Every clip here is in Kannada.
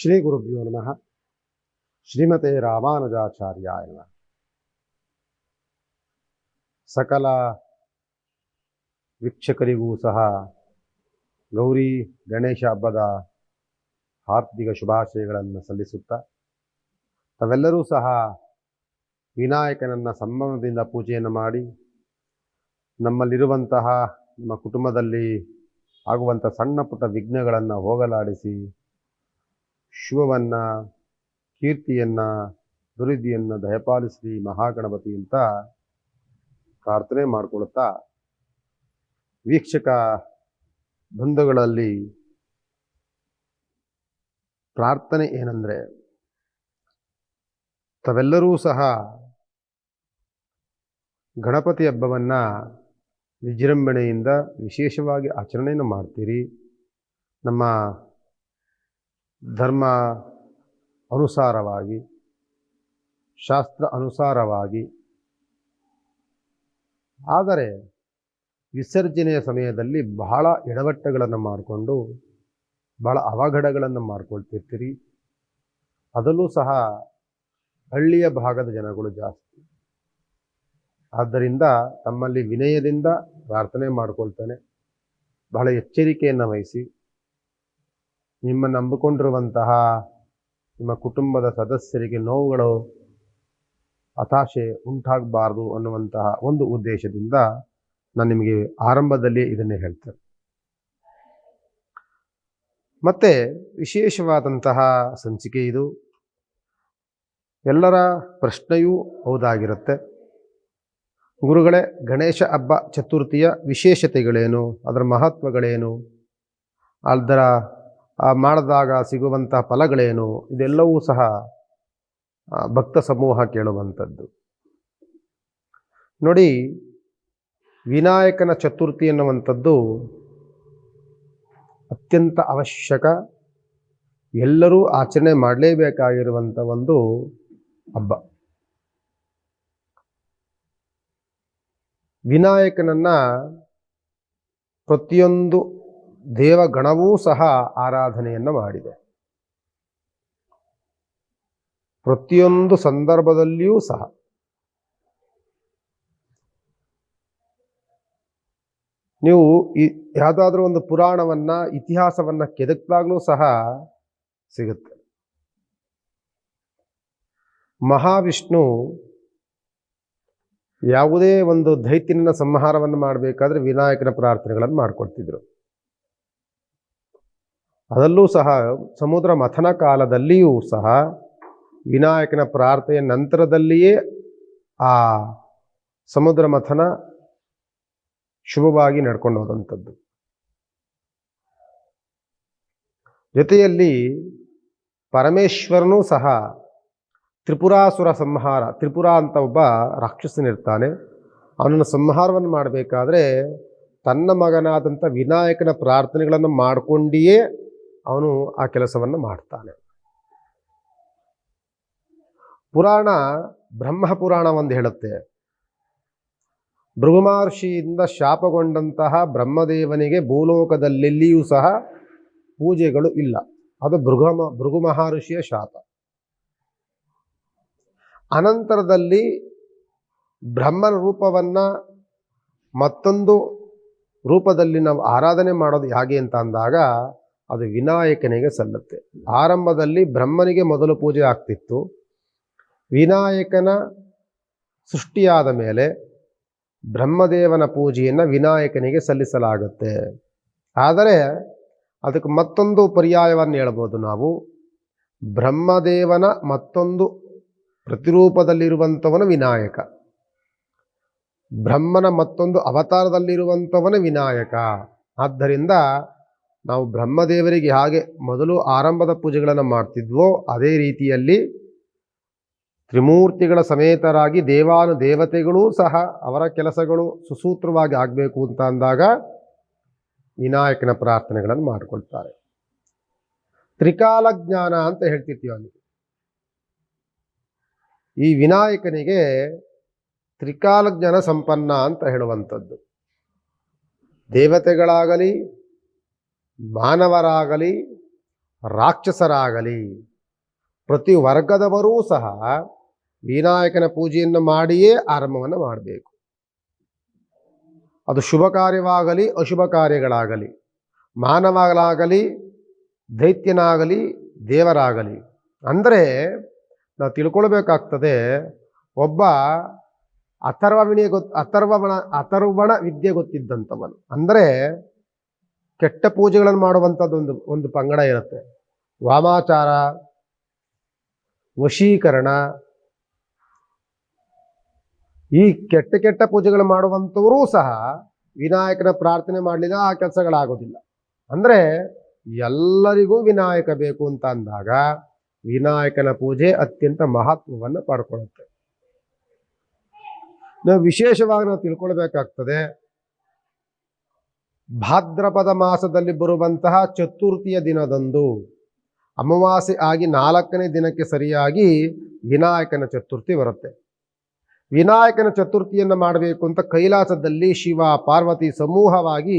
ಶ್ರೀ ಗುರುಭ್ಯೋ ನಮಃ. ಶ್ರೀಮತೆ ರಾಮಾನುಜಾಚಾರ್ಯಾಯ ನಮಃ. ಸಕಲ ವೀಕ್ಷಕರಿಗೂ ಸಹ ಗೌರಿ ಗಣೇಶ ಹಬ್ಬದ ಹಾರ್ದಿಕ ಶುಭಾಶಯಗಳನ್ನು ಸಲ್ಲಿಸುತ್ತಾ, ತಾವೆಲ್ಲರೂ ಸಹ ವಿನಾಯಕನನ್ನ ಸಂಭ್ರಮದಿಂದ ಪೂಜೆಯನ್ನು ಮಾಡಿ, ನಮ್ಮಲ್ಲಿರುವಂತಹ ನಮ್ಮ ಕುಟುಂಬದಲ್ಲಿ ಆಗುವಂಥ ಸಣ್ಣ ಪುಟ್ಟ ವಿಘ್ನಗಳನ್ನು ಹೋಗಲಾಡಿಸಿ ಶುಭವನ್ನು ಕೀರ್ತಿಯನ್ನ, ದುರಿದಿಯನ್ನು ದಯಪಾಲಿಸಿ ಮಹಾಗಣಪತಿ ಅಂತ ಪ್ರಾರ್ಥನೆ ಮಾಡಿಕೊಳ್ಳುತ್ತಾ ವೀಕ್ಷಕ ಬಂಧುಗಳಲ್ಲಿ ಪ್ರಾರ್ಥನೆ ಏನಂದರೆ ತಾವೆಲ್ಲರೂ ಸಹ ಗಣಪತಿ ಹಬ್ಬವನ್ನು ವಿಜೃಂಭಣೆಯಿಂದ ವಿಶೇಷವಾಗಿ ಆಚರಣೆಯನ್ನು ಮಾಡ್ತೀರಿ. ನಮ್ಮ ಧರ್ಮ ಅನುಸಾರವಾಗಿ, ಶಾಸ್ತ್ರ ಅನುಸಾರವಾಗಿ. ಆದರೆ ವಿಸರ್ಜನೆಯ ಸಮಯದಲ್ಲಿ ಬಹಳ ಎಡವಟ್ಟಗಳನ್ನು ಮಾಡಿಕೊಂಡು ಬಹಳ ಅವಘಡಗಳನ್ನು ಮಾಡ್ಕೊಳ್ತಿರ್ತೀರಿ ಅದಲ್ಲೂ ಸಹ ಹಳ್ಳಿಯ ಭಾಗದ ಜನಗಳು ಜಾಸ್ತಿ. ಆದ್ದರಿಂದ ತಮ್ಮಲ್ಲಿ ವಿನಯದಿಂದ ಪ್ರಾರ್ಥನೆ ಮಾಡ್ಕೊಳ್ತಾನೆ. ಬಹಳ ಎಚ್ಚರಿಕೆಯನ್ನು ವಹಿಸಿ. ನಿಮ್ಮ ನಂಬಿಕೊಂಡಿರುವಂತಹ ನಿಮ್ಮ ಕುಟುಂಬದ ಸದಸ್ಯರಿಗೆ ನೋವುಗಳು, ಹತಾಶೆ ಉಂಟಾಗಬಾರ್ದು ಅನ್ನುವಂತಹ ಒಂದು ಉದ್ದೇಶದಿಂದ ನಾನು ನಿಮಗೆ ಆರಂಭದಲ್ಲಿ ಇದನ್ನೇ ಹೇಳ್ತೇನೆ. ಮತ್ತೆ ವಿಶೇಷವಾದಂತಹ ಸಂಚಿಕೆ ಇದು. ಎಲ್ಲರ ಪ್ರಶ್ನೆಯೂ ಹೌದಾಗಿರುತ್ತೆ. ಗುರುಗಳೇ, ಗಣೇಶ ಹಬ್ಬ ಚತುರ್ಥಿಯ ವಿಶೇಷತೆಗಳೇನು? ಅದರ ಮಹತ್ವಗಳೇನು? ಅದರ ಮಾಡಿದಾಗ ಸಿಗುವಂತಹ ಫಲಗಳೇನು? ಇದೆಲ್ಲವೂ ಸಹ ಭಕ್ತ ಸಮೂಹ ಕೇಳುವಂಥದ್ದು. ನೋಡಿ, ವಿನಾಯಕನ ಚತುರ್ಥಿ ಎನ್ನುವಂಥದ್ದು ಅತ್ಯಂತ ಅವಶ್ಯಕ. ಎಲ್ಲರೂ ಆಚರಣೆ ಮಾಡಲೇಬೇಕಾಗಿರುವಂಥ ಒಂದು ಹಬ್ಬ. ವಿನಾಯಕನನ್ನು ಪ್ರತಿಯೊಂದು ದೇವಗಣವೂ ಸಹ ಆರಾಧನೆಯನ್ನು ಮಾಡಿದೆ. ಪ್ರತಿಯೊಂದು ಸಂದರ್ಭದಲ್ಲಿಯೂ ಸಹ. ನೀವು ಈ ಯಾವುದಾದ್ರೂ ಒಂದು ಪುರಾಣವನ್ನ, ಇತಿಹಾಸವನ್ನ ಕೆದಕ್ದಾಗ್ಲೂ ಸಹ ಸಿಗುತ್ತೆ. ಮಹಾವಿಷ್ಣು ಯಾವುದೇ ಒಂದು ದೈತ್ಯನ ಸಂಹಾರವನ್ನು ಮಾಡಬೇಕಾದ್ರೆ ವಿನಾಯಕನ ಪ್ರಾರ್ಥನೆಗಳನ್ನು ಮಾಡಿಕೊಡ್ತಿದ್ರು. ಅದರಲ್ಲೂ ಸಹ ಸಮುದ್ರ ಮಥನ ಕಾಲದಲ್ಲಿಯೂ ಸಹ ವಿನಾಯಕನ ಪ್ರಾರ್ಥನೆಯ ನಂತರದಲ್ಲಿಯೇ ಆ ಸಮುದ್ರ ಮಥನ ಶುಭವಾಗಿ ನಡ್ಕೊಂಡು ಹೋದಂಥದ್ದು ಜೊತೆಯಲ್ಲಿ ಪರಮೇಶ್ವರನೂ ಸಹ ತ್ರಿಪುರಾಸುರ ಸಂಹಾರ, ತ್ರಿಪುರ ಅಂತ ಒಬ್ಬ ರಾಕ್ಷಸನಿರ್ತಾನೆ. ಅವನನ್ನು ಸಂಹಾರವನ್ನು ಮಾಡಬೇಕಾದ್ರೆ ತನ್ನ ಮಗನಾದಂಥ ವಿನಾಯಕನ ಪ್ರಾರ್ಥನೆಗಳನ್ನು ಮಾಡಿಕೊಂಡಿಯೇ ಅವನು ಆ ಕೆಲಸವನ್ನು ಮಾಡ್ತಾನೆ. ಪುರಾಣ ಬ್ರಹ್ಮ ಪುರಾಣ ಒಂದು ಹೇಳುತ್ತೆ. ಭೃಗುಮಹರ್ಷಿಯಿಂದ ಶಾಪಗೊಂಡಂತಹ ಬ್ರಹ್ಮದೇವನಿಗೆ ಭೂಲೋಕದಲ್ಲೆಲ್ಲಿಯೂ ಸಹ ಪೂಜೆಗಳು ಇಲ್ಲ. ಅದು ಭೃಗಮ ಭೃಗು ಮಹರ್ಷಿಯ ಶಾಪ. ಅನಂತರದಲ್ಲಿ ಬ್ರಹ್ಮನ ರೂಪವನ್ನು ಮತ್ತೊಂದು ರೂಪದಲ್ಲಿ ನಾವು ಆರಾಧನೆ ಮಾಡೋದು ಹೇಗೆ ಅಂತ ಅಂದಾಗ ಅದು ವಿನಾಯಕನಿಗೆ ಸಲ್ಲುತ್ತೆ. ಆರಂಭದಲ್ಲಿ ಬ್ರಹ್ಮನಿಗೆ ಮೊದಲು ಪೂಜೆ ಆಗ್ತಿತ್ತು. ವಿನಾಯಕನ ಸೃಷ್ಟಿಯಾದ ಮೇಲೆ ಬ್ರಹ್ಮದೇವನ ಪೂಜೆಯನ್ನು ವಿನಾಯಕನಿಗೆ ಸಲ್ಲಿಸಲಾಗುತ್ತೆ. ಆದರೆ ಅದಕ್ಕೆ ಮತ್ತೊಂದು ಪರ್ಯಾಯವನ್ನು ಹೇಳ್ಬೋದು ನಾವು. ಬ್ರಹ್ಮದೇವನ ಮತ್ತೊಂದು ಪ್ರತಿರೂಪದಲ್ಲಿರುವಂಥವನು ವಿನಾಯಕ. ಬ್ರಹ್ಮನ ಮತ್ತೊಂದು ಅವತಾರದಲ್ಲಿರುವಂಥವನು ವಿನಾಯಕ. ಆದ್ದರಿಂದ ನಾವು ಬ್ರಹ್ಮದೇವರಿಗೆ ಹಾಗೆ ಮೊದಲು ಆರಂಭದ ಪೂಜೆಗಳನ್ನು ಮಾಡ್ತಿದ್ವೋ, ಅದೇ ರೀತಿಯಲ್ಲಿ ತ್ರಿಮೂರ್ತಿಗಳ ಸಮೇತರಾಗಿ ದೇವಾನು ದೇವತೆಗಳೂ ಸಹ ಅವರ ಕೆಲಸಗಳು ಸುಸೂತ್ರವಾಗಿ ಆಗಬೇಕು ಅಂತ ಅಂದಾಗ ವಿನಾಯಕನ ಪ್ರಾರ್ಥನೆಗಳನ್ನು ಮಾಡಿಕೊಳ್ತಾರೆ. ತ್ರಿಕಾಲ ಜ್ಞಾನ ಅಂತ ಹೇಳ್ತಿರ್ತೀವಿ ಅಲ್ಲಿ. ಈ ವಿನಾಯಕನಿಗೆ ತ್ರಿಕಾಲ ಜ್ಞಾನ ಸಂಪನ್ನ ಅಂತ ಹೇಳುವಂಥದ್ದು. ದೇವತೆಗಳಾಗಲಿ ಮಾನವರಾಗಲಿ, ರಾಕ್ಷಸರಾಗಲಿ, ಪ್ರತಿ ವರ್ಗದವರೂ ಸಹ ವಿನಾಯಕನ ಪೂಜೆಯನ್ನು ಮಾಡಿಯೇ ಆರಂಭವನ್ನು ಮಾಡಬೇಕು. ಅದು ಶುಭ ಕಾರ್ಯವಾಗಲಿ, ಅಶುಭ ಕಾರ್ಯಗಳಾಗಲಿ ಮಾನವಾಗಲಾಗಲಿ ದೈತ್ಯನಾಗಲಿ, ದೇವರಾಗಲಿ, ಅಂದರೆ ನಾವು ತಿಳ್ಕೊಳ್ಬೇಕಾಗ್ತದೆ ಒಬ್ಬ ಅಥರ್ವವಿನಿ ಗೊತ್ತು ಅಥರ್ವಣ ಅಥರ್ವಣ ವಿದ್ಯೆ ಗೊತ್ತಿದ್ದಂಥವನು. ಅಂದರೆ ಕೆಟ್ಟ ಪೂಜೆಗಳನ್ನು ಮಾಡುವಂಥದ್ದು ಒಂದು ಒಂದು ಪಂಗಡ ಇರುತ್ತೆ. ವಾಮಾಚಾರ, ವಶೀಕರಣ, ಈ ಕೆಟ್ಟ ಕೆಟ್ಟ ಪೂಜೆಗಳು ಮಾಡುವಂಥವರೂ ಸಹ ವಿನಾಯಕನ ಪ್ರಾರ್ಥನೆ ಮಾಡಲಿಲ್ಲ, ಆ ಕೆಲಸಗಳಾಗೋದಿಲ್ಲ. ಅಂದರೆ ಎಲ್ಲರಿಗೂ ವಿನಾಯಕ ಬೇಕು ಅಂತ ಅಂದಾಗ ವಿನಾಯಕನ ಪೂಜೆ ಅತ್ಯಂತ ಮಹತ್ವವನ್ನು ಪಡ್ಕೊಳ್ಳುತ್ತೆ ನಾವು ವಿಶೇಷವಾಗಿ ನಾವು ತಿಳ್ಕೊಳ್ಬೇಕಾಗ್ತದೆ ಭಾದ್ರಪದ ಮಾಸದಲ್ಲಿ ಬರುವಂತಹ ಚತುರ್ಥಿಯ ದಿನದಂದು ಅಮಾವಾಸ್ಯೆ ಆಗಿ ನಾಲ್ಕನೇ ದಿನಕ್ಕೆ ಸರಿಯಾಗಿ ವಿನಾಯಕನ ಚತುರ್ಥಿ ಬರುತ್ತೆ. ವಿನಾಯಕನ ಚತುರ್ಥಿಯನ್ನು ಮಾಡಬೇಕು ಅಂತ ಕೈಲಾಸದಲ್ಲಿ ಶಿವ, ಪಾರ್ವತಿ ಸಮೂಹವಾಗಿ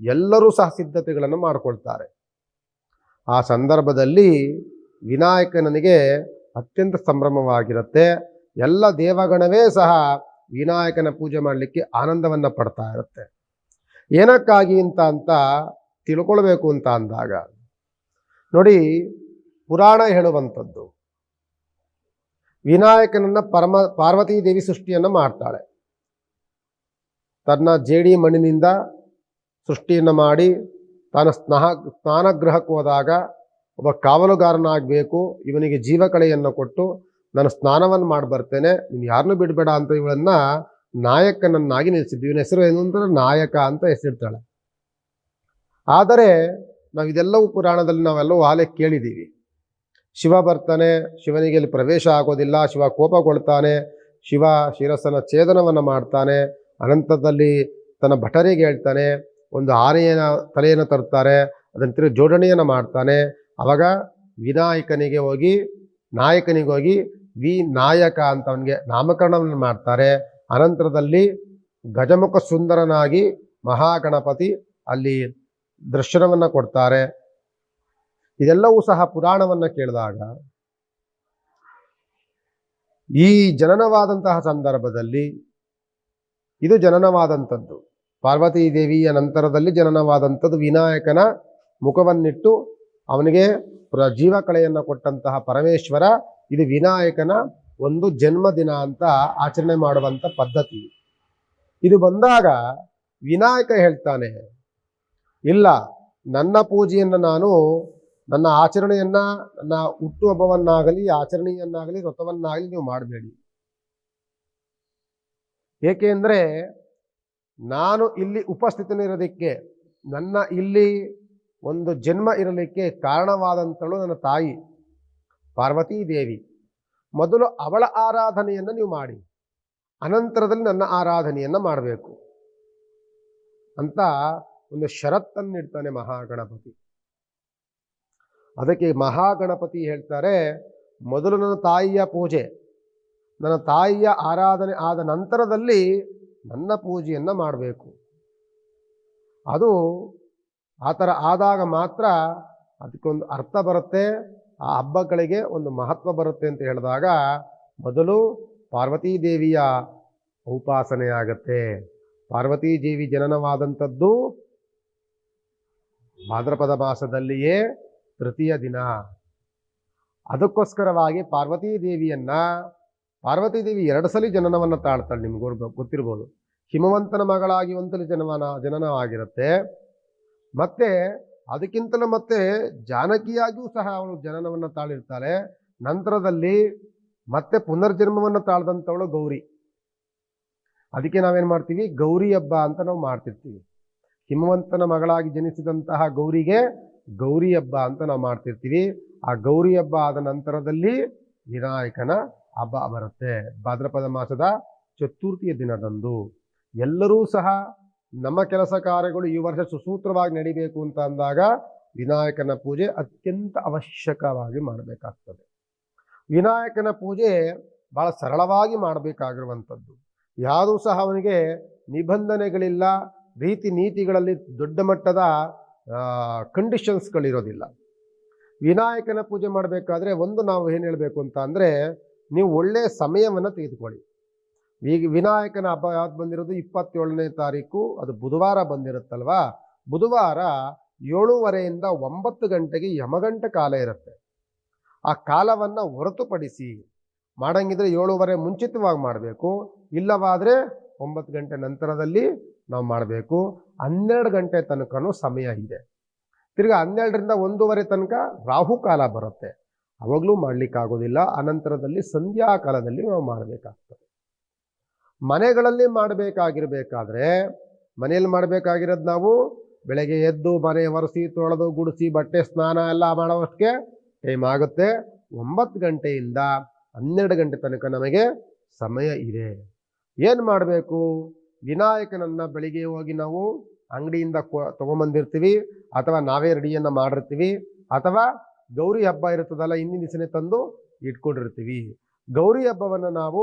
ಎಲ್ಲರೂ ಸಹ ಸಿದ್ಧತೆಗಳನ್ನು ಮಾಡಿಕೊಳ್ತಾರೆ. ಆ ಸಂದರ್ಭದಲ್ಲಿ ವಿನಾಯಕನಿಗೆ ಅತ್ಯಂತ ಸಂಭ್ರಮವಾಗಿರುತ್ತೆ. ಎಲ್ಲ ದೇವಗಣವೇ ಸಹ ವಿನಾಯಕನ ಪೂಜೆ ಮಾಡಲಿಕ್ಕೆ ಆನಂದವನ್ನು ಪಡ್ತಾ ಇರುತ್ತೆ. ಏನಕ್ಕಾಗಿ ಅಂತ ಅಂತ ತಿಳ್ಕೊಳ್ಬೇಕು ಅಂತ ಅಂದಾಗ, ನೋಡಿ ಪುರಾಣ ಹೇಳುವಂಥದ್ದು. ವಿನಾಯಕನನ್ನ ಪರಮ, ಪಾರ್ವತೀ ದೇವಿ ಸೃಷ್ಟಿಯನ್ನು ಮಾಡ್ತಾಳೆ. ತನ್ನ ಜೇಡಿ ಮಣ್ಣಿನಿಂದ ಸೃಷ್ಟಿಯನ್ನು ಮಾಡಿ ತಾನು ಸ್ನಾಹ, ಸ್ನಾನಗೃಹಕ್ಕೆ ಹೋದಾಗ ಒಬ್ಬ ಕಾವಲುಗಾರನಾಗಬೇಕು, ಇವನಿಗೆ ಜೀವಕಳೆಯನ್ನು ಕೊಟ್ಟು, ನಾನು ಸ್ನಾನವನ್ನು ಮಾಡಿ ಬರ್ತೇನೆ ನೀನು ಯಾರನ್ನೂ ಬಿಡಬೇಡ ಅಂತ ಇವಳನ್ನ ನಾಯಕನನ್ನಾಗಿ ನಿಲ್ಲಿಸಿದ್ವಿ ಇವನ ಹೆಸರು ಏನು ಅಂದ್ರೆ ನಾಯಕ ಅಂತ ಹೆಸರಿಡ್ತಾಳೆ. ಆದರೆ ನಾವು ಇದೆಲ್ಲವೂ ಪುರಾಣದಲ್ಲಿ ನಾವೆಲ್ಲವೂ ಆಲೆ ಕೇಳಿದ್ದೀವಿ. ಶಿವ ಬರ್ತಾನೆ, ಶಿವನಿಗೆ ಇಲ್ಲಿ ಪ್ರವೇಶ ಆಗೋದಿಲ್ಲ, ಶಿವ ಕೋಪಗೊಳ್ತಾನೆ, ಶಿವ ಶಿರಸ್ಸನ ಛೇದನವನ್ನು ಮಾಡ್ತಾನೆ, ಅನಂತದಲ್ಲಿ ತನ್ನ ಭಟರಿಗೆ ಹೇಳ್ತಾನೆ, ಒಂದು ಆನೆಯ ತಲೆಯನ್ನು ತರ್ತಾರೆ ಅದನ್ನು ಜೋಡಣೆಯನ್ನು ಮಾಡ್ತಾನೆ. ಆವಾಗ ವಿನಾಯಕನಿಗೆ ಹೋಗಿ, ನಾಯಕನಿಗೆ ಹೋಗಿ ವಿ ನಾಯಕ ಅಂತ ಅವನಿಗೆ ನಾಮಕರಣವನ್ನು ಮಾಡ್ತಾರೆ. ಅನಂತರದಲ್ಲಿ ಗಜಮುಖ ಸುಂದರನಾಗಿ ಮಹಾಗಣಪತಿ ಅಲ್ಲಿ ದರ್ಶನವನ್ನು ಕೊಡ್ತಾರೆ. ಇದೆಲ್ಲವೂ ಸಹ ಪುರಾಣವನ್ನು ಕೇಳಿದಾಗ ಈ ಜನನವಾದಂತಹ ಸಂದರ್ಭದಲ್ಲಿ ಇದು ಜನನವಾದಂಥದ್ದು. ಪಾರ್ವತೀ ದೇವಿಯ ನಂತರದಲ್ಲಿ ಜನನವಾದಂಥದ್ದು. ವಿನಾಯಕನ ಮುಖವನ್ನಿಟ್ಟು ಅವನಿಗೆ ಜೀವಕಳೆಯನ್ನು ಕೊಟ್ಟಂತಹ ಪರಮೇಶ್ವರ, ಇದು ವಿನಾಯಕನ ಒಂದು ಜನ್ಮದಿನ ಅಂತ ಆಚರಣೆ ಮಾಡುವಂಥ ಪದ್ಧತಿ. ಇದು ಬಂದಾಗ ವಿನಾಯಕ ಹೇಳ್ತಾನೆ, ಇಲ್ಲ, ನನ್ನ ಪೂಜೆಯನ್ನು ನಾನು, ನನ್ನ ಆಚರಣೆಯನ್ನ, ನನ್ನ ಹುಟ್ಟುಹಬ್ಬವನ್ನಾಗಲಿ ಆಚರಣೆಯನ್ನಾಗಲಿ, ವ್ರತವನ್ನಾಗಲಿ ನೀವು ಮಾಡಬೇಡಿ. ಏಕೆಂದರೆ ನಾನು ಇಲ್ಲಿ ಉಪಸ್ಥಿತನಿರೋದಕ್ಕೆ ನನ್ನ ಇಲ್ಲಿ ಒಂದು ಜನ್ಮ ಇರಲಿಕ್ಕೆ ಕಾರಣವಾದಂಥಳು ನನ್ನ ತಾಯಿ, ಪಾರ್ವತೀ ದೇವಿ. ಮೊದಲು ಅವಳ ಆರಾಧನೆಯನ್ನು ನೀವು ಮಾಡಿ. ಅನಂತರದಲ್ಲಿ ನನ್ನ ಆರಾಧನೆಯನ್ನು ಮಾಡಬೇಕು. ಅಂತ ಒಂದು ಷರತ್ತನ್ನು ಇಡ್ತಾನೆ ಮಹಾಗಣಪತಿ. ಅದಕ್ಕೆ ಮಹಾಗಣಪತಿ ಹೇಳ್ತಾರೆ, ಮೊದಲು ನನ್ನ ತಾಯಿಯ ಪೂಜೆ, ನನ್ನ ತಾಯಿಯ ಆರಾಧನೆ ಆದ ನಂತರದಲ್ಲಿ ನನ್ನ ಪೂಜೆಯನ್ನು ಮಾಡಬೇಕು. ಅದು ಆ ಥರ ಆದಾಗ ಮಾತ್ರ ಅದಕ್ಕೊಂದು ಅರ್ಥ ಬರುತ್ತೆ. ಆ ಹಬ್ಬಗಳಿಗೆ ಒಂದು ಮಹತ್ವ ಬರುತ್ತೆ ಅಂತ ಹೇಳಿದಾಗ ಮೊದಲು ಪಾರ್ವತೀ ದೇವಿಯ ಉಪಾಸನೆ ಆಗತ್ತೆ. ಪಾರ್ವತೀ ದೇವಿ ಜನನವಾದಂಥದ್ದು ಭಾದ್ರಪದ ಮಾಸದಲ್ಲಿಯೇ ತೃತೀಯ ದಿನ. ಅದಕ್ಕೋಸ್ಕರವಾಗಿ ಪಾರ್ವತೀ ದೇವಿಯನ್ನ, ಪಾರ್ವತೀ ದೇವಿ ಎರಡು ಸಲ ಜನನವನ್ನು ತಾಳ್ತಾಳೆ ನಿಮ್ಗೆ ಗೊತ್ತಿರ್ಬೋದು. ಹಿಮವಂತನ ಮಗಳಾಗಿ ಒಂದ್ಸಲ ಜನವನ, ಜನನವಾಗಿರುತ್ತೆ. ಮತ್ತೆ ಅದಕ್ಕಿಂತಲೂ ಮತ್ತೆ ಜಾನಕಿಯಾಗಿಯೂ ಸಹ ಅವಳು ಜನನವನ್ನು ತಾಳಿರ್ತಾಳೆ. ನಂತರದಲ್ಲಿ ಮತ್ತೆ ಪುನರ್ಜನ್ಮವನ್ನು ತಾಳ್ದಂಥವಳು ಗೌರಿ. ಅದಕ್ಕೆ ನಾವೇನು ಮಾಡ್ತೀವಿ? ಗೌರಿ ಹಬ್ಬ ಅಂತ ನಾವು ಮಾಡ್ತಿರ್ತೀವಿ. ಹಿಮವಂತನ ಮಗಳಾಗಿ ಜನಿಸಿದಂತಹ ಗೌರಿಗೆ ಗೌರಿ ಹಬ್ಬ ಅಂತ ನಾವು ಮಾಡ್ತಿರ್ತೀವಿ. ಆ ಗೌರಿ ಹಬ್ಬ ಆದ ನಂತರದಲ್ಲಿ ವಿನಾಯಕನ ಹಬ್ಬ ಬರುತ್ತೆ. ಭಾದ್ರಪದ ಮಾಸದ ಚತುರ್ಥಿಯ ದಿನದಂದು. ಎಲ್ಲರೂ ಸಹ ನಮ್ಮ ಕೆಲಸ ಕಾರ್ಯಗಳು ಈ ವರ್ಷ ಸುಸೂತ್ರವಾಗಿ ನಡಿಬೇಕು ಅಂತ ಅಂದಾಗ ವಿನಾಯಕನ ಪೂಜೆ ಅತ್ಯಂತ ಅವಶ್ಯಕವಾಗಿ ಮಾಡಬೇಕಾಗ್ತದೆ. ವಿನಾಯಕನ ಪೂಜೆ ಬಹಳ ಸರಳವಾಗಿ ಮಾಡಬೇಕಾಗಿರುವಂಥದ್ದು. ಯಾವುದೂ ಸಹ ಅವನಿಗೆ ನಿಬಂಧನೆಗಳಿಲ್ಲ, ರೀತಿ ನೀತಿಗಳಲ್ಲಿ ದೊಡ್ಡ ಮಟ್ಟದ ಕಂಡೀಷನ್ಸ್ಗಳಿರೋದಿಲ್ಲ ವಿನಾಯಕನ ಪೂಜೆ ಮಾಡಬೇಕಾದ್ರೆ ಒಂದು ನಾವು ಏನು ಹೇಳಬೇಕು ಅಂತ ಅಂದರೆ ನೀವು ಒಳ್ಳೆಯ ಸಮಯವನ್ನು ತೆಗೆದುಕೊಳ್ಳಿ. ಈಗ ವಿನಾಯಕನ ಹಬ್ಬ ಯಾವ್ದು ಬಂದಿರೋದು ಇಪ್ಪತ್ತೇಳನೇ ತಾರೀಕು, ಅದು ಬುಧವಾರ ಬಂದಿರುತ್ತಲ್ವಾ? ಬುಧವಾರ ಏಳುವರೆಯಿಂದ ಒಂಬತ್ತು ಗಂಟೆಗೆ ಯಮಗಂಟ ಕಾಲ ಇರುತ್ತೆ. ಆ ಕಾಲವನ್ನು ಹೊರತುಪಡಿಸಿ ಮಾಡಂಗಿದ್ರೆ ಏಳುವರೆ ಮುಂಚಿತವಾಗಿ ಮಾಡಬೇಕು, ಇಲ್ಲವಾದರೆ ಒಂಬತ್ತು ಗಂಟೆ ನಂತರದಲ್ಲಿ ನಾವು ಮಾಡಬೇಕು. ಹನ್ನೆರಡು ಗಂಟೆ ತನಕನೂ ಸಮಯ ಇದೆ. ತಿರ್ಗಿ ಹನ್ನೆರಡರಿಂದ ಒಂದೂವರೆ ತನಕ ರಾಹು ಕಾಲ ಬರುತ್ತೆ. ಅವಾಗಲೂ ಮಾಡಲಿಕ್ಕಾಗೋದಿಲ್ಲ, ಅನಂತರದಲ್ಲಿ ಸಂಧ್ಯಾ ಕಾಲದಲ್ಲಿ ನಾವು ಮಾಡಬೇಕಾಗ್ತದೆ. ಮನೆಗಳಲ್ಲಿ ಮಾಡಬೇಕಾಗಿರ್ಬೇಕಾದ್ರೆ, ಮನೆಯಲ್ಲಿ ಮಾಡಬೇಕಾಗಿರೋದು ನಾವು ಬೆಳಗ್ಗೆ ಎದ್ದು ಮನೆ ಒರೆಸಿ, ತೊಳೆದು, ಗುಡಿಸಿ, ಬಟ್ಟೆ, ಸ್ನಾನ ಎಲ್ಲ ಮಾಡೋವಷ್ಟಕ್ಕೆ ಟೈಮ್ ಆಗುತ್ತೆ. ಒಂಬತ್ತು ಗಂಟೆಯಿಂದ ಹನ್ನೆರಡು ಗಂಟೆ ತನಕ ನಮಗೆ ಸಮಯ ಇದೆ. ಏನು ಮಾಡಬೇಕು? ವಿನಾಯಕನನ್ನು ಬೆಳಿಗ್ಗೆ ಹೋಗಿ ನಾವು ಅಂಗಡಿಯಿಂದ ತೊಗೊಂಬಂದಿರ್ತೀವಿ, ಅಥವಾ ನಾವೇ ರೆಡಿಯನ್ನು ಮಾಡಿರ್ತೀವಿ, ಅಥವಾ ಗೌರಿ ಹಬ್ಬ ಇರ್ತದಲ್ಲ, ಹಿಂದಿನ ದಿವಸನೇ ತಂದು ಇಟ್ಕೊಂಡಿರ್ತೀವಿ. ಗೌರಿ ಹಬ್ಬವನ್ನು ನಾವು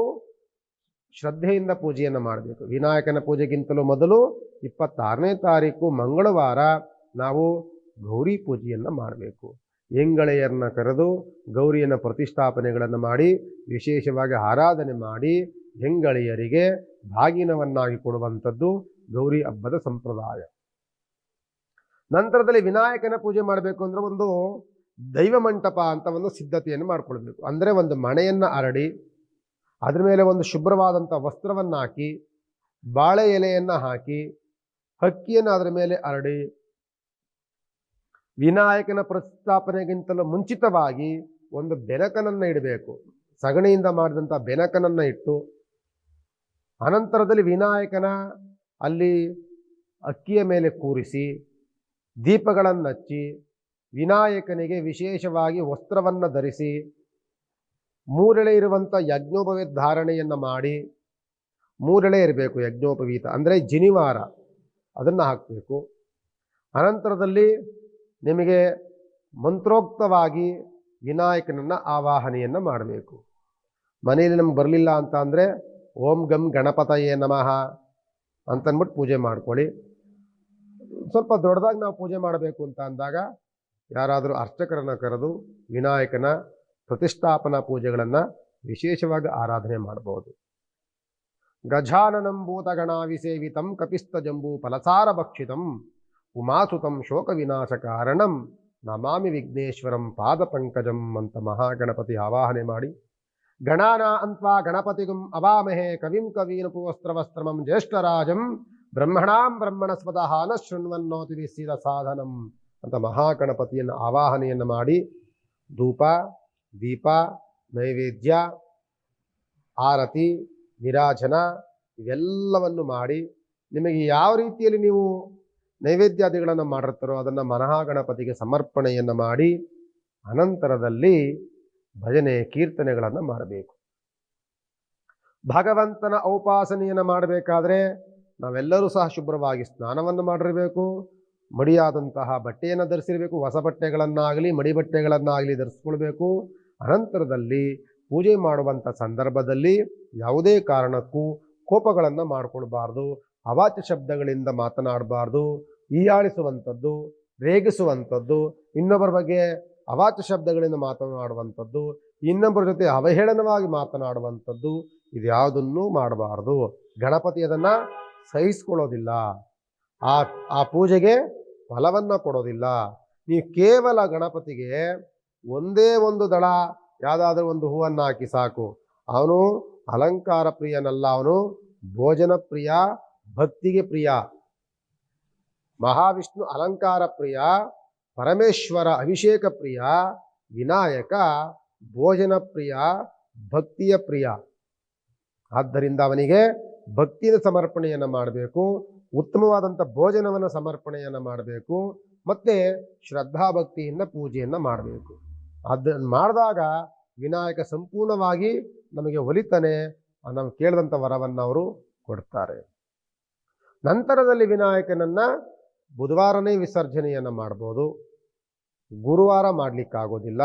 ಶ್ರದ್ಧೆಯಿಂದ ಪೂಜೆಯನ್ನು ಮಾಡಬೇಕು. ವಿನಾಯಕನ ಪೂಜೆಗಿಂತಲೂ ಮೊದಲು ಇಪ್ಪತ್ತಾರನೇ ತಾರೀಕು ಮಂಗಳವಾರ ನಾವು ಗೌರಿ ಪೂಜೆಯನ್ನು ಮಾಡಬೇಕು. ಎಂಗಳೆಯರನ್ನ ಕರೆದು ಗೌರಿಯನ್ನು ಪ್ರತಿಷ್ಠಾಪನೆಗಳನ್ನು ಮಾಡಿ, ವಿಶೇಷವಾಗಿ ಆರಾಧನೆ ಮಾಡಿ, ಹೆಂಗಳೆಯರಿಗೆ ಭಾಗಿನವನ್ನಾಗಿ ಕೊಡುವಂಥದ್ದು ಗೌರಿ ಹಬ್ಬದ ಸಂಪ್ರದಾಯ. ನಂತರದಲ್ಲಿ ವಿನಾಯಕನ ಪೂಜೆ ಮಾಡಬೇಕು ಅಂದ್ರೆ ಒಂದು ದೈವ ಮಂಟಪ ಅಂತ ಒಂದು ಸಿದ್ಧತೆಯನ್ನು ಮಾಡಿಕೊಳ್ಬೇಕು. ಅಂದರೆ ಒಂದು ಮಣೆಯನ್ನು ಹರಡಿ ಅದ್ರ ಮೇಲೆ ಒಂದು ಶುಭ್ರವಾದಂಥ ವಸ್ತ್ರವನ್ನು ಹಾಕಿ ಬಾಳೆ ಎಲೆಯನ್ನು ಹಾಕಿ, ಹಕ್ಕಿಯನ್ನು ಅದರ ಮೇಲೆ ಹರಡಿ, ವಿನಾಯಕನ ಪ್ರತಿಷ್ಠಾಪನೆಗಿಂತಲೂ ಮುಂಚಿತವಾಗಿ ಒಂದು ಬೆನಕನನ್ನು ಇಡಬೇಕು. ಸಗಣಿಯಿಂದ ಮಾಡಿದಂಥ ಬೆನಕನನ್ನು ಇಟ್ಟು, ಅನಂತರದಲ್ಲಿ ವಿನಾಯಕನ ಅಲ್ಲಿ ಅಕ್ಕಿಯ ಮೇಲೆ ಕೂರಿಸಿ ದೀಪಗಳನ್ನು ಹಚ್ಚಿ ವಿನಾಯಕನಿಗೆ ವಿಶೇಷವಾಗಿ ವಸ್ತ್ರವನ್ನು ಧರಿಸಿ ಮೂರೆಳೆ ಇರುವಂಥ ಯಜ್ಞೋಪವೀತ ಧಾರಣೆಯನ್ನು ಮಾಡಿ ಮೂರೆಳೆ ಇರಬೇಕು ಯಜ್ಞೋಪವೀತ ಅಂದರೆ ಜಿನಿವಾರ. ಅದನ್ನು ಹಾಕಬೇಕು. ಅನಂತರದಲ್ಲಿ ನಿಮಗೆ ಮಂತ್ರೋಕ್ತವಾಗಿ ವಿನಾಯಕನನ್ನು ಆವಾಹನೆಯನ್ನು ಮಾಡಬೇಕು. ಮನೆಯಲ್ಲಿ ನಮ್ಗೆ ಬರಲಿಲ್ಲ ಅಂತ ಅಂದರೆ ಓಂ ಗಂ ಗಣಪತಯೇ ನಮಃ ಅಂತನ್ಬಿಟ್ಟು ಪೂಜೆ ಮಾಡ್ಕೊಳ್ಳಿ. ಸ್ವಲ್ಪ ದೊಡ್ಡದಾಗಿ ನಾವು ಪೂಜೆ ಮಾಡಬೇಕು ಅಂತ ಅಂದಾಗ ಯಾರಾದರೂ ಅರ್ಚಕರನ್ನು ಕರೆದು ವಿನಾಯಕನ ಪ್ರತಿಷ್ಠಾಪನಾ ಪೂಜೆಗಳನ್ನು ವಿಶೇಷವಾಗಿ ಆರಾಧನೆ ಮಾಡಬಹುದು ಗಜಾನನಂ ಭೂತಗಣಾವಿಸೇವಿತಂ ಕಪಿಸ್ತ ಜಂಬೂ ಫಲಸಾರ ಭಕ್ಷಿತಂ ಉಮಾಸುತಂ ಶೋಕ ವಿನಾಶ ಕಾರಣಂ ನಮಾಮಿ ವಿಘ್ನೇಶ್ವರಂ ಪಾದ ಪಂಕಜಂ ಅಂತ ಮಹಾಗಣಪತಿ ಆವಾಹನೆ ಮಾಡಿ. ಗಣಾನ ಅಂತ್ವಾ ಗಣಪತಿಗುಂ ಅವಾಮಹೇ ಕವಿಂ ಕವೀನುಪುವಸ್ತ್ರವಸ್ತ್ರಮಂ ಜ್ಯೇಷ್ಠರಾಜಂ ಬ್ರಹ್ಮಣಾಂ ಬ್ರಹ್ಮಣಸ್ಪದಃ ನ ಶೃಣ್ವನ್ನೋತಿ ಸಾಧನಂ ಅಂತ ಮಹಾಗಣಪತಿಯನ್ನು ಆವಾಹನೆಯನ್ನು ಮಾಡಿ ಧೂಪ ದೀಪ, ನೈವೇದ್ಯ, ಆರತಿ, ನಿರಾಜನ ಇವೆಲ್ಲವನ್ನು ಮಾಡಿ ನಿಮಗೆ ಯಾವ ರೀತಿಯಲ್ಲಿ ನೀವು ನೈವೇದ್ಯಾದಿಗಳನ್ನು ಮಾಡಿರ್ತಾರೋ ಅದನ್ನು ಮಹಾಗಣಪತಿಗೆ ಸಮರ್ಪಣೆಯನ್ನು ಮಾಡಿ ಅನಂತರದಲ್ಲಿ ಭಜನೆ, ಕೀರ್ತನೆಗಳನ್ನು ಮಾಡಬೇಕು. ಭಗವಂತನ ಔಪಾಸನೆಯನ್ನು ಮಾಡಬೇಕಾದ್ರೆ ನಾವೆಲ್ಲರೂ ಸಹ ಶುಭ್ರವಾಗಿ ಸ್ನಾನವನ್ನು ಮಾಡಿರಬೇಕು. ಮಡಿಯಾದಂತಹ ಬಟ್ಟೆಯನ್ನು ಧರಿಸಿರಬೇಕು. ಹೊಸ ಬಟ್ಟೆಗಳನ್ನಾಗಲಿ, ಮಡಿ ಬಟ್ಟೆಗಳನ್ನಾಗಲಿ ಧರಿಸ್ಕೊಳ್ಬೇಕು. ಅನಂತರದಲ್ಲಿ ಪೂಜೆ ಮಾಡುವಂಥ ಸಂದರ್ಭದಲ್ಲಿ ಯಾವುದೇ ಕಾರಣಕ್ಕೂ ಕೋಪಗಳನ್ನು ಮಾಡಿಕೊಳ್ಬಾರ್ದು, ಅವಾಚ್ಯ ಶಬ್ದಗಳಿಂದ ಮಾತನಾಡಬಾರ್ದು, ಹೀಯಾಳಿಸುವಂಥದ್ದು, ರೇಗಿಸುವಂಥದ್ದು, ಇನ್ನೊಬ್ಬರ ಬಗ್ಗೆ ಅವಾಚ್ಯ ಶಬ್ದಗಳಿಂದ ಮಾತನಾಡುವಂಥದ್ದು, ಇನ್ನೊಬ್ಬರ ಜೊತೆ ಅವಹೇಳನವಾಗಿ ಮಾತನಾಡುವಂಥದ್ದು, ಇದ್ಯಾವುದನ್ನೂ ಮಾಡಬಾರ್ದು. ಗಣಪತಿ ಅದನ್ನು ಸಹಿಸ್ಕೊಳ್ಳೋದಿಲ್ಲ. ಆ ಆ ಪೂಜೆಗೆ ಫಲವನ್ನು ಕೊಡೋದಿಲ್ಲ. ನೀವು ಕೇವಲ ಗಣಪತಿಗೆ ಒಂದೇ ಒಂದು ದಳ, ಯಾವುದಾದ್ರೂ ಒಂದು ಹೂವನ್ನು ಹಾಕಿ ಸಾಕು. ಅವನು ಅಲಂಕಾರ ಪ್ರಿಯನಲ್ಲ, ಅವನು ಭೋಜನ ಪ್ರಿಯ, ಭಕ್ತಿಗೆ ಪ್ರಿಯ. ಮಹಾವಿಷ್ಣು ಅಲಂಕಾರ ಪ್ರಿಯ, ಪರಮೇಶ್ವರ ಅಭಿಷೇಕ ಪ್ರಿಯ, ವಿನಾಯಕ ಭೋಜನ ಪ್ರಿಯ, ಭಕ್ತಿಯ ಪ್ರಿಯ. ಆದ್ದರಿಂದ ಅವನಿಗೆ ಭಕ್ತಿಯ ಸಮರ್ಪಣೆಯನ್ನು ಮಾಡಬೇಕು, ಉತ್ತಮವಾದಂಥ ಭೋಜನವನ್ನು ಸಮರ್ಪಣೆಯನ್ನು ಮಾಡಬೇಕು, ಮತ್ತು ಶ್ರದ್ಧಾಭಕ್ತಿಯಿಂದ ಪೂಜೆಯನ್ನು ಮಾಡಬೇಕು. ಅದನ್ನು ಮಾಡಿದಾಗ ವಿನಾಯಕ ಸಂಪೂರ್ಣವಾಗಿ ನಮಗೆ ಒಲಿತಾನೆ ನಾವು ಕೇಳಿದಂಥ ವರವನ್ನು ಅವರು ಕೊಡ್ತಾರೆ. ನಂತರದಲ್ಲಿ ವಿನಾಯಕನನ್ನು ಬುಧವಾರನೇ ವಿಸರ್ಜನೆಯನ್ನು ಮಾಡ್ಬೋದು. ಗುರುವಾರ ಮಾಡಲಿಕ್ಕಾಗೋದಿಲ್ಲ.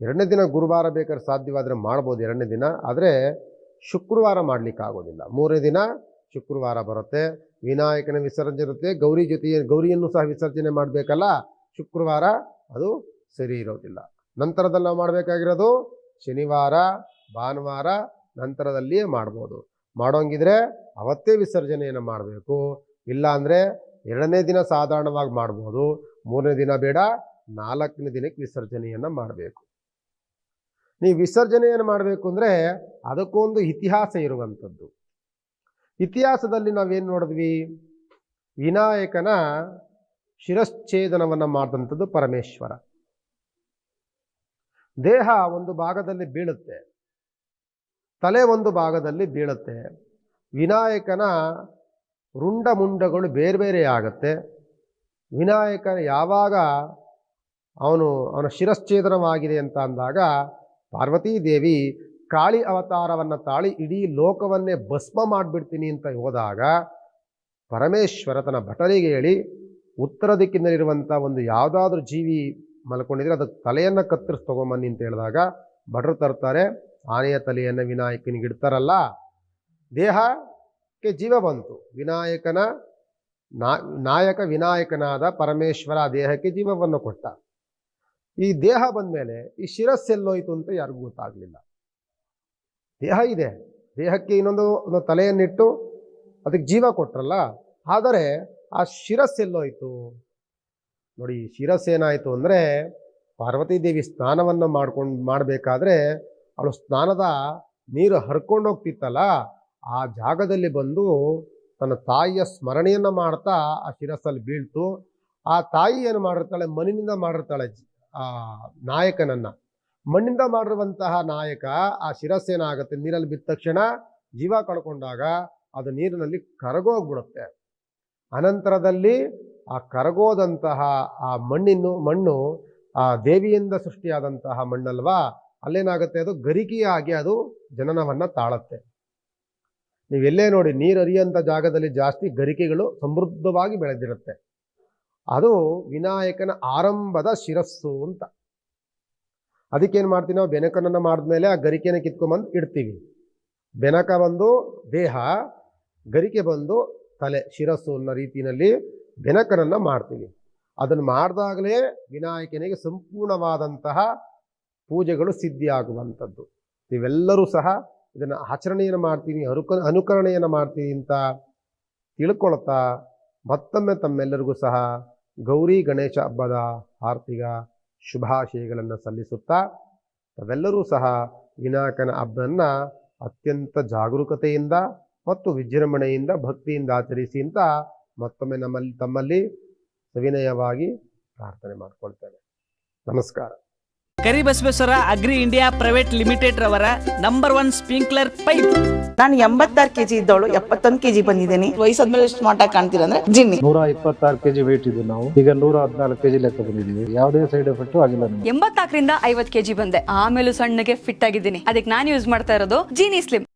ಎರಡನೇ ದಿನ ಗುರುವಾರ ಬೇಕಾದ್ರೆ ಸಾಧ್ಯವಾದರೆ ಮಾಡ್ಬೋದು ಎರಡನೇ ದಿನ, ಆದರೆ ಶುಕ್ರವಾರ ಮಾಡಲಿಕ್ಕಾಗೋದಿಲ್ಲ. ಮೂರನೇ ದಿನ ಶುಕ್ರವಾರ ಬರುತ್ತೆ. ವಿನಾಯಕನ ವಿಸರ್ಜನೆ ಇರುತ್ತೆ. ಗೌರಿ ಜೊತೆ ಗೌರಿಯನ್ನು ಸಹ ವಿಸರ್ಜನೆ ಮಾಡಬೇಕಲ್ಲ? ಶುಕ್ರವಾರ ಅದು ಸರಿ ಇರೋದಿಲ್ಲ. ನಂತರದಲ್ಲಿ ನಾವು ಮಾಡಬೇಕಾಗಿರೋದು ಶನಿವಾರ, ಭಾನುವಾರ ನಂತರದಲ್ಲಿಯೇ ಮಾಡ್ಬೋದು. ಮಾಡೋಂಗಿದ್ರೆ ಅವತ್ತೇ ವಿಸರ್ಜನೆಯನ್ನು ಮಾಡಬೇಕು. ಇಲ್ಲ ಅಂದರೆ ಎರಡನೇ ದಿನ ಸಾಧಾರಣವಾಗಿ ಮಾಡ್ಬೋದು. ಮೂರನೇ ದಿನ ಬೇಡ, ನಾಲ್ಕನೇ ದಿನಕ್ಕೆ ವಿಸರ್ಜನೆಯನ್ನು ಮಾಡಬೇಕು. ನೀವು ವಿಸರ್ಜನೆಯನ್ನು ಮಾಡಬೇಕು ಅಂದರೆ ಅದಕ್ಕೊಂದು ಇತಿಹಾಸ ಇರುವಂಥದ್ದು. ಇತಿಹಾಸದಲ್ಲಿ ನಾವೇನು ನೋಡಿದ್ವಿ? ವಿನಾಯಕನ ಶಿರಶ್ಛೇದನವನ್ನು ಮಾಡಿದಂಥದ್ದು ಪರಮೇಶ್ವರ. ದೇಹ ಒಂದು ಭಾಗದಲ್ಲಿ ಬೀಳುತ್ತೆ, ತಲೆ ಒಂದು ಭಾಗದಲ್ಲಿ ಬೀಳುತ್ತೆ, ವಿನಾಯಕನ ರುಂಡ ಮುಂಡಗಳು ಬೇರೆ ಬೇರೆ ಆಗುತ್ತೆ. ವಿನಾಯಕ ಯಾವಾಗ ಅವನು, ಅವನ ಶಿರಶ್ಛೇದನವಾಗಿದೆ ಅಂತ ಅಂದಾಗ ಪಾರ್ವತೀ ದೇವಿ ಕಾಳಿ ಅವತಾರವನ್ನು ತಾಳಿ ಇಡೀ ಲೋಕವನ್ನೇ ಭಸ್ಮ ಮಾಡಿಬಿಡ್ತೀನಿ ಅಂತ ಹೋದಾಗ ಪರಮೇಶ್ವರ ತನ್ನ ಭಟರಿಗೆ ಹೇಳಿ, ಉತ್ತರ ದಿಕ್ಕಿನಲ್ಲಿರುವಂಥ ಒಂದು ಯಾವುದಾದ್ರೂ ಜೀವಿ ಮಲ್ಕೊಂಡಿದ್ರೆ ಅದಕ್ಕೆ ತಲೆಯನ್ನು ಕತ್ತರಿಸ್ ತೊಗೊಂಬನ್ನಿ ಅಂತ ಹೇಳಿದಾಗ ಭಟ್ರು ತರ್ತಾರೆ, ಆನೆಯ ತಲೆಯನ್ನು ವಿನಾಯಕನಿಗೆ ಇಡ್ತಾರಲ್ಲ, ದೇಹಕ್ಕೆ ಜೀವ ಬಂತು. ವಿನಾಯಕನ ನಾಯಕ ವಿನಾಯಕನಾದ ಪರಮೇಶ್ವರ ದೇಹಕ್ಕೆ ಜೀವವನ್ನು ಕೊಟ್ಟ. ಈ ದೇಹ ಬಂದಮೇಲೆ ಈ ಶಿರಸ್ಸೆಲ್ಲೋಯ್ತು ಅಂತ ಯಾರಿಗೂ ಗೊತ್ತಾಗಲಿಲ್ಲ. ದೇಹ ಇದೆ. ದೇಹಕ್ಕೆ ಇನ್ನೊಂದು, ಒಂದು ತಲೆಯನ್ನಿಟ್ಟು ಅದಕ್ಕೆ ಜೀವ ಕೊಟ್ರಲ್ಲ, ಆದರೆ ಆ ಶಿರಸ್ಸೆಲ್ಲೋಯ್ತು ನೋಡಿ ಶಿರಸ್ಸೇನಾಯಿತು ಅಂದರೆ ಪಾರ್ವತಿ ದೇವಿ ಸ್ನಾನವನ್ನು ಮಾಡ್ಕೊಂಡು, ಮಾಡಬೇಕಾದ್ರೆ ಅವಳು ಸ್ನಾನದ ನೀರು ಹರ್ಕೊಂಡು ಹೋಗ್ತಿತ್ತಲ್ಲ, ಆ ಜಾಗದಲ್ಲಿ ಬಂದು ತನ್ನ ತಾಯಿಯ ಸ್ಮರಣೆಯನ್ನು ಮಾಡ್ತಾ ಆ ಶಿರಸ್ಸಲ್ಲಿ ಬೀಳ್ತು. ಆ ತಾಯಿ ಏನು ಮಾಡಿರ್ತಾಳೆ? ಮಣ್ಣಿನಿಂದ ಮಾಡಿರ್ತಾಳೆ ಆ ನಾಯಕನನ್ನು. ಮಣ್ಣಿಂದ ಮಾಡಿರುವಂತಹ ನಾಯಕ ಆ ಶಿರಸ್ಸೇನಾಗುತ್ತೆ ನೀರಲ್ಲಿ ಬಿದ್ದ ತಕ್ಷಣ ಜೀವ ಕಳ್ಕೊಂಡಾಗ ಅದು ನೀರಿನಲ್ಲಿ ಕರಗೋಗ್ಬಿಡುತ್ತೆ. ಅನಂತರದಲ್ಲಿ ಆ ಕರಗೋದಂತಹ ಆ ಮಣ್ಣಿನ ಮಣ್ಣು, ಆ ದೇವಿಯಿಂದ ಸೃಷ್ಟಿಯಾದಂತಹ ಮಣ್ಣಲ್ವಾ? ಅಲ್ಲೇನಾಗುತ್ತೆ ಅದು? ಗರಿಕೆಯಾಗಿ ಅದು ಜನನವನ್ನ ತಾಳತ್ತೆ. ನೀವೆಲ್ಲೇ ನೋಡಿ ನೀರು ಹರಿಯುವಂಥ ಜಾಗದಲ್ಲಿ ಜಾಸ್ತಿ ಗರಿಕೆಗಳು ಸಮೃದ್ಧವಾಗಿ ಬೆಳೆದಿರುತ್ತೆ. ಅದು ವಿನಾಯಕನ ಆರಂಭದ ಶಿರಸ್ಸು ಅಂತ. ಅದಕ್ಕೇನು ಮಾಡ್ತೀವಿ ನಾವು? ಬೆನಕನನ್ನು ಮಾಡಿದ್ಮೇಲೆ ಆ ಗರಿಕೆನ ಕಿತ್ಕೊಂಬಂದು ಇಡ್ತೀವಿ. ಬೆನಕ ಬಂದು ದೇಹ, ಗರಿಕೆ ಬಂದು ತಲೆ, ಶಿರಸ್ಸು ಅನ್ನೋ ರೀತಿಯಲ್ಲಿ ಬೆನಕನನ್ನು ಮಾಡ್ತೀವಿ. ಅದನ್ನು ಮಾಡಿದಾಗಲೇ ವಿನಾಯಕನಿಗೆ ಸಂಪೂರ್ಣವಾದಂತಹ ಪೂಜೆಗಳು ಸಿದ್ಧಿಯಾಗುವಂಥದ್ದು. ನೀವೆಲ್ಲರೂ ಸಹ ಇದನ್ನು ಆಚರಣೆಯನ್ನು ಮಾಡ್ತೀವಿ ಅನುಕ, ಅನುಕರಣೆಯನ್ನು ಮಾಡ್ತೀವಿ ಅಂತ ತಿಳ್ಕೊಳ್ತಾ ಮತ್ತೊಮ್ಮೆ ತಮ್ಮೆಲ್ಲರಿಗೂ ಸಹ ಗೌರಿ ಗಣೇಶ ಹಬ್ಬದ ಆರ್ಥಿಕ ಶುಭಾಶಯಗಳನ್ನು ಸಲ್ಲಿಸುತ್ತಾ ತಾವೆಲ್ಲರೂ ಸಹ ವಿನಾಯಕನ ಹಬ್ಬವನ್ನು ಅತ್ಯಂತ ಜಾಗರೂಕತೆಯಿಂದ ಮತ್ತು ವಿಜೃಂಭಣೆಯಿಂದ ಭಕ್ತಿಯಿಂದ ಆಚರಿಸಿ ಅಂತ ಮತ್ತೊಮ್ಮೆ ನಮ್ಮಲ್ಲಿ ತಮ್ಮಲ್ಲಿ ಸವಿನಯವಾಗಿ ಪ್ರಾರ್ಥನೆ ಮಾಡ್ಕೊಳ್ತೇನೆ ನಮಸ್ಕಾರ. Karibasaveshwara agri India private limited ರವರ ನಂಬರ್ ಒನ್ ಸ್ಪ್ರಿಂಕ್ಲರ್ ಪೈಪ್. ನಾನು ಎಂಬತ್ತಾರು ಕೆಜಿ ಇದ್ದವಳು ಎಪ್ಪತ್ತೊಂದು ಕೆಜಿ ಬಂದಿದ್ದೀನಿ. ವಯಸ್ಸಾದ್ಮೇಲೆ ಎಷ್ಟು ಆಗಿ ಕಾಣ್ತೀರ ಅಂದ್ರೆ ಜಿನ್ನಿ. ನೂರ ಇಪ್ಪತ್ತಾರು ಕೆಜಿ ವೇಟ್ ಇದ್ದೀವಿ ನಾವು. ಈಗ ನೂರ ಹದಿನಾಲ್ಕು ಕೆಜಿ ಲೆಕ್ಕ ಬಂದಿದ್ದೀವಿ. ಯಾವುದೇ ಸೈಡ್ ಎಫೆಕ್ಟ್ ಆಗಿಲ್ಲ ಎಂಬತ್ತಾಕರಿಂದ ಎಂಬತ್ನಾಲ್ಕರಿಂದ ಐವತ್ ಕೆಜಿ ಬಂದೆ. ಆಮೇಲೆ ಸಣ್ಣಗೆ ಫಿಟ್ ಆಗಿದ್ದೀನಿ. ಅದಕ್ಕೆ ನಾನು ಯೂಸ್ ಮಾಡ್ತಾ ಇರೋದು ಜೀನಿ ಸ್ಲಿಮ್